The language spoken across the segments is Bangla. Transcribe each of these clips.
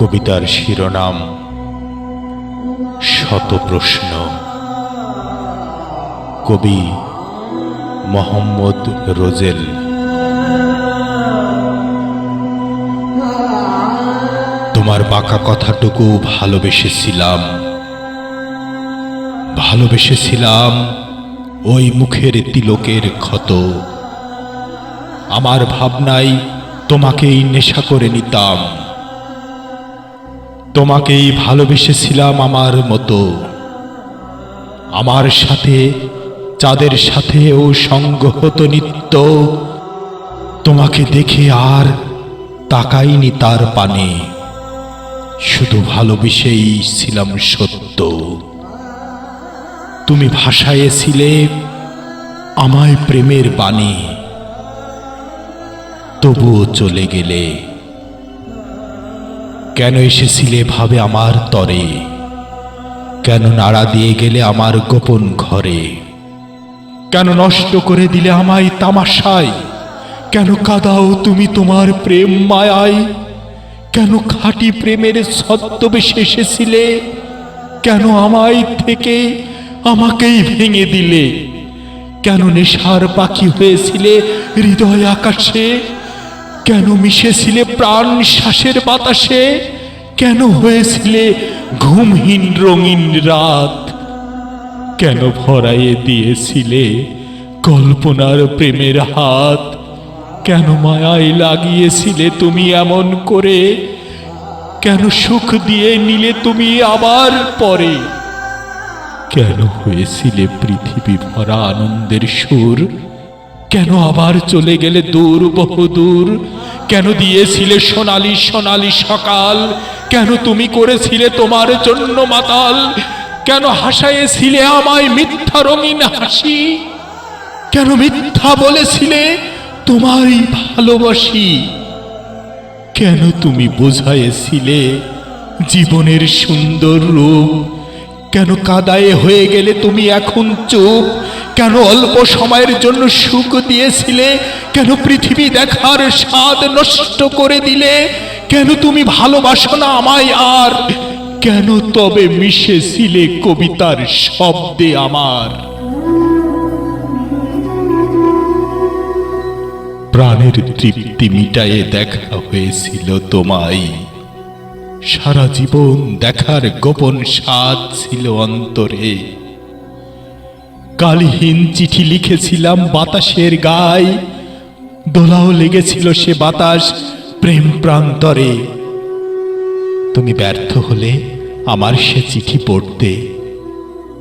কবিতার শিরোনাম শত প্রশ্ন কবি মোহাম্মদ রোজেল। তোমার বাঁকা কথাটুকু ভালোবেসেছিলাম। ভালোবেসেছিলাম ওই মুখের তিলকের ক্ষত। আমার ভাবনায় তোমাকেই নেশা করে নিতাম। তোমাকেই ভালোবেসেছিলাম আমার মতো। আমার সাথে চাঁদের সাথেও সঙ্গ হতো নিত্য, তোমাকে দেখে আর তাকাইনি তার পানে। শুধু ভালোবেসেই ছিলাম সত্য। তুমি ভাসাইছিলে আমায় প্রেমের বাণী। তবুও চলে গেলে কেন এসেছিলে ভাবে আমার তরে? কেন নাড়া দিয়ে গেলে আমার গোপন ঘরে? কেন নষ্ট করে দিলে আমায় তামাশায়? কেন কাদাও তুমি তোমার প্রেম মায়ায়? কেন খাঁটি প্রেমের ছদ্মবেশে এসেছিলে? কেন আমায় থেকে আমাকেই ভেঙে দিলে? কেন নেশার পাখি হয়েছিলে হৃদয় আকাশে? কেন মিশেছিলে প্রাণ শ্বাসের বাতাসে? কেন হয়েছিলে ঘুমহীন রঙিন রাত? কেন ভরাইয়ে দিয়েছিলে কল্পনার প্রেমের হাত? কেন মায়ায় লাগিয়েছিলে তুমি এমন করে? কেন সুখ দিয়ে নিলে তুমি আবার পরে? কেন হয়েছিলে পৃথিবী ভরা আনন্দের সুর? কেন আবার চলে গেলে দূর বহুদূর কেন দিয়েছিলে সোনালি সোনালি সকাল? কেন তুমি করেছিলে তোমার জন্য মাতাল? কেন হাসাইছিলে আমায় মিথ্যা রঙিন হাসি? কেন মিথ্যা বলেছিলে তোমারই ভালোবাসি? কেন তুমি বোঝাইছিলে জীবনের সুন্দর রূপ? কেন কাদায়ে হয়ে গেলে তুমি এখন চুপ? কেন অল্প সময়ের জন্য সুখ দিয়েছিলে? কেন পৃথিবী দেখার স্বাদ নষ্ট করে দিলে? কেন তুমি ভালোবাসো না আমায় আর? কেন তবে মিশেছিলে কবিতার শব্দে আমার? প্রাণের তৃপ্তি মিটায়ে দেখা হয়েছিল তোমায়। সারা জীবন দেখার গোপন স্বাদ ছিল অন্তরে। কালহীন চিঠি লিখেছিলাম বাতাসের গায়ে। দোলাও লেগেছিল সে বাতাস প্রেম প্রান্তরে। তুমি ব্যর্থ হলে আমার সে চিঠি পড়তে।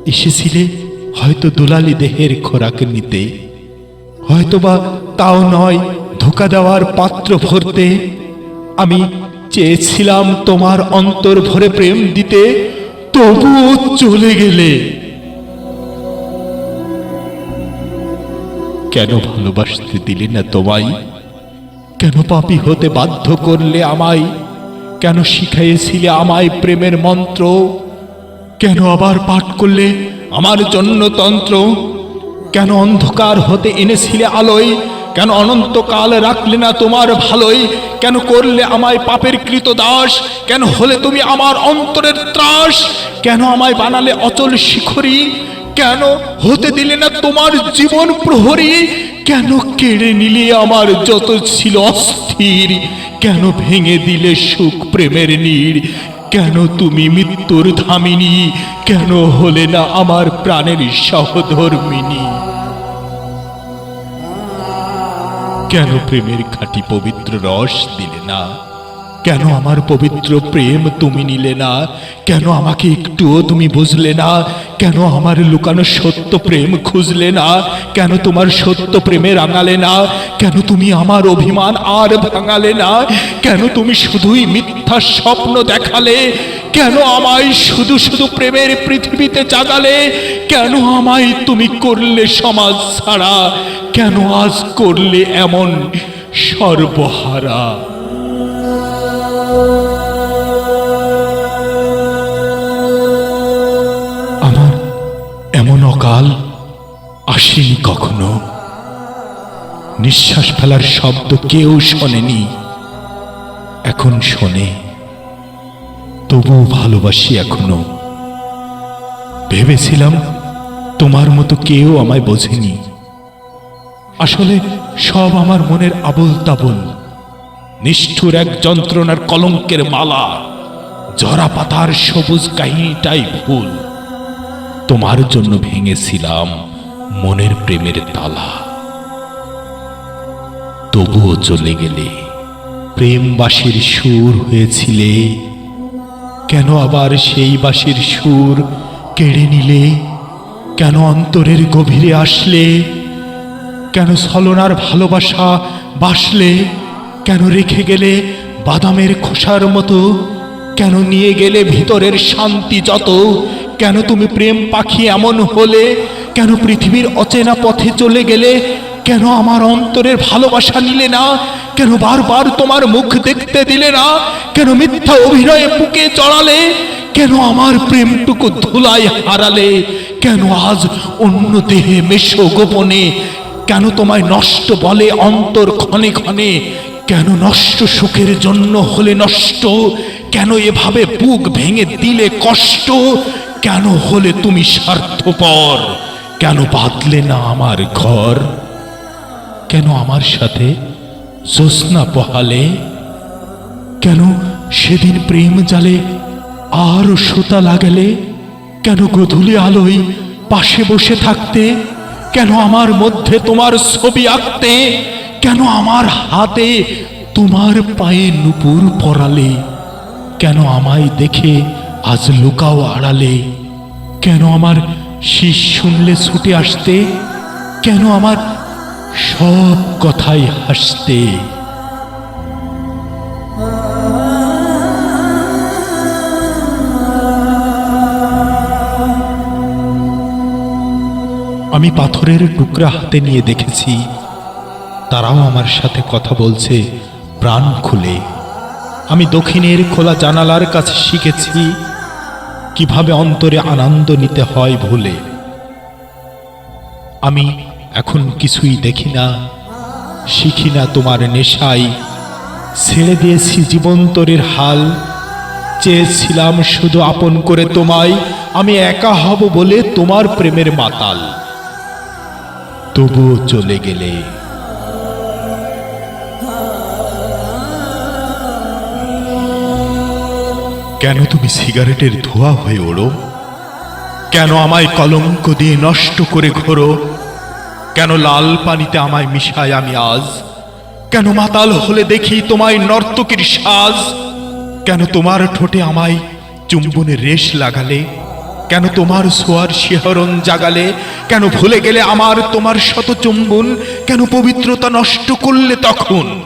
এসেছিলে হয়তো দুলালি দেহের খোরাক নিতে। হয়তোবা তাও নয় ধোকা দেওয়ার পাত্র ভরতে। আমি চেয়েছিলাম তোমার অন্তর ভরে প্রেম দিতে, তবুও চলে গেলে। কেন ভালোবাসতে দিলে না তোমায়? কেন পাপি হতে বাধ্য করলে আমায়? কেন শিখাইয়েছিলে আমায় প্রেমের মন্ত্র? কেন আবার পাঠ করলে আমার জন্য তন্ত্র? কেন অন্ধকার হতে এনেছিলে আলোয়? কেন অনন্তকাল রাখলে না তোমার ভালোই? কেন করলে আমায় পাপের কৃত দাস? কেন হলে তুমি আমার অন্তরের ত্রাস? কেন আমায় বানালে অচল শিখরি? কেন হতে দিলে না তোমার জীবন প্রহরী? কেন কেড়ে নিলে আমার যত ছিল অস্থির? কেন ভেঙে দিলে সুখ প্রেমের নীড় কেন তুমি মৃত্যুর ধামিনী? কেন হলে না আমার প্রাণের সহধর্মিনী? কেন প্রেমের খাঁটি পবিত্র রস দিলে না কেন আমার পবিত্র প্রেম তুমি নিলে না? কেন আমাকে একটুও তুমি বুঝলে না? কেন আমার লুকানো সত্য প্রেম খুঁজলে না? কেন তোমার সত্য প্রেমে রাঙালে না? কেন তুমি আমার অভিমান আর ভাঙালে না? কেন তুমি শুধুই মিথ্যা স্বপ্ন দেখালে? কেন আমায় শুধু শুধু প্রেমের পৃথিবীতে জাগালে? কেন আমায় তুমি করলে সমাজ ছাড়া? কেন আজ করলে এমন সর্বহারা? অকাল আসেনি কখনো। নিঃশ্বাস ফেলার শব্দ কেউ শোনেনি, এখন শোনে। তবুও ভালোবাসি এখনও। ভেবেছিলাম তোমার মতো কেউ আমায় বোঝেনি। আসলে সব আমার মনের আবল তাবল নিষ্ঠুর এক যন্ত্রণার কলঙ্কের মালা জরা পাতার সবুজ কাহিনীটাই ভুল। তোমার জন্য ভেঙেছিলাম মনের প্রেমের তালা। তবুও চলে গেলে প্রেমবাসীর সুর হয়েছিলে, কেন আবার সেই বাসির সুর কেড়ে নিলে? কেন অন্তরের গভীরে আসলে? কেন ছলনার ভালোবাসা বাসলে? কেন রেখে গেলে বাদামের খোসার মতো? কেন নিয়ে গেলে ভিতরের শান্তি যত? কেন তুমি প্রেম পাখি এমন হলে? কেন পৃথিবীর অচেনা পথে চলে গেলে? কেন আমার অন্তরের ভালোবাসা নিলে না? কেন বারবার তোমার মুখ দেখতে দিলে না? কেন মিথ্যা অভিনয়ে বুকে চড়ালে? কেন আমার প্রেমটুকু ধুলায় হারালে? কেন আজ অন্য দেহে মেশো গোপনে? কেন তোমায় নষ্ট বলে অন্তর ক্ষণে ক্ষণে? কেন নষ্ট সুখের জন্য হলে নষ্ট? কেন এভাবে বুক ভেঙে দিলে কষ্ট? কেন হলে তুমি স্বার্থপর? কেন বাঁধলে না আমার ঘর? কেন আমার সাথে জ্যোৎস্না পহালে কেন সেদিন প্রেম জালে আরও সুতা লাগালে? কেন গধূলি আলোয় পাশে বসে থাকতে? কেন আমার মধ্যে তোমার ছবি আঁকতে? কেন আমার হাতে তোমার পায়ে নুপুর পরালে? কেন আমায় দেখে আজ লুকাও আড়ালে। কেন আমার শীষ শুনলে ছুটে আসতে? কেন আমার সব কথাই হাসতে? আমি পাথরের টুকরা হাতে নিয়ে দেখেছি। তারাও আমার সাথে কথা বলছে, প্রাণ খুলে। আমি দক্ষিণের খোলা জানালার কাছে শিখেছি কীভাবে অন্তরে আনন্দ নিতে হয় ভুলে? আমি এখন কিছুই দেখি না, শিখি না তোমার নেশাই ছেড়ে দিয়েছি জীবন্তরের হাল, চেয়েছিলাম শুধু আপন করে তোমায়। আমি একা হব বলে তোমার প্রেমের মাতাল। তবুও চলে গেলে কেন তুমি সিগারেটের ধোয়া হয়ে ওড়ো? কেন আমায় কলঙ্ক দিয়ে নষ্ট করে ঘোরো? কেন লাল পানিতে আমায় মিশায় আমি আজ? কেন মাতাল হলে দেখি তোমায় নর্তকীর সাজ? কেন তোমার ঠোঁটে আমায় চুম্বনের রেশ লাগালে? কেন তোমার সোয়ার শিহরণ জাগালে? কেন ভুলে গেলে আমার তোমার শত চুম্বন? কেন পবিত্রতা নষ্ট করলে তখন?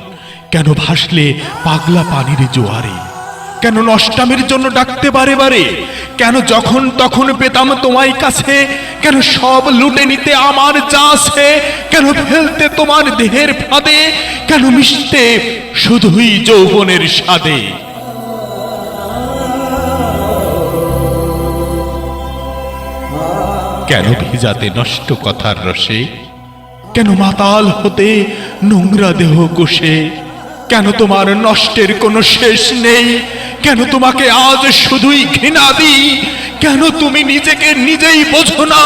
কেন ভাসলে পাগলা পানির জোয়ারে? কেন নষ্টামের জন্য ডাকতে বারে বারে? কেন যখন তখন পেতাম তোমায় কাছে? কেন সব লুটে নিতে আমার যা আছে? কেন ফেলতে তোমার দেহের ফাঁদে? কেন মিশতে শুধুই যৌবনের স্বাদে? কেন ভিজাতে নষ্ট কথার রসে? কেন মাতাল হতে নোংরা দেহ কোষে? কেন তোমার নষ্টের কোনো শেষ নেই? কেন তোমাকে আজ শুধুই ঘৃণা দিই? কেন তুমি নিজেকে নিজেই বোঝো না?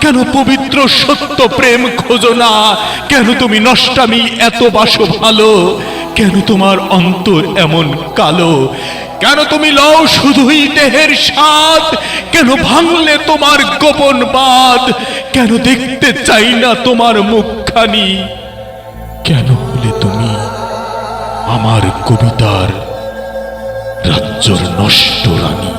কেন পবিত্র সত্য প্রেম খোঁজো না? কেন তুমি নষ্টামি এত বাসো ভালো? কেন তোমার অন্তর এমন কালো? কেন তুমি লও শুধুই দেহের স্বাদ? কেন ভাঙলে তোমার গোপন বাদ? কেন দেখতে চাই না তোমার মুখখানি? কেন হলে তুমি আমার কবিতার রাজ্যর নষ্ট রানী।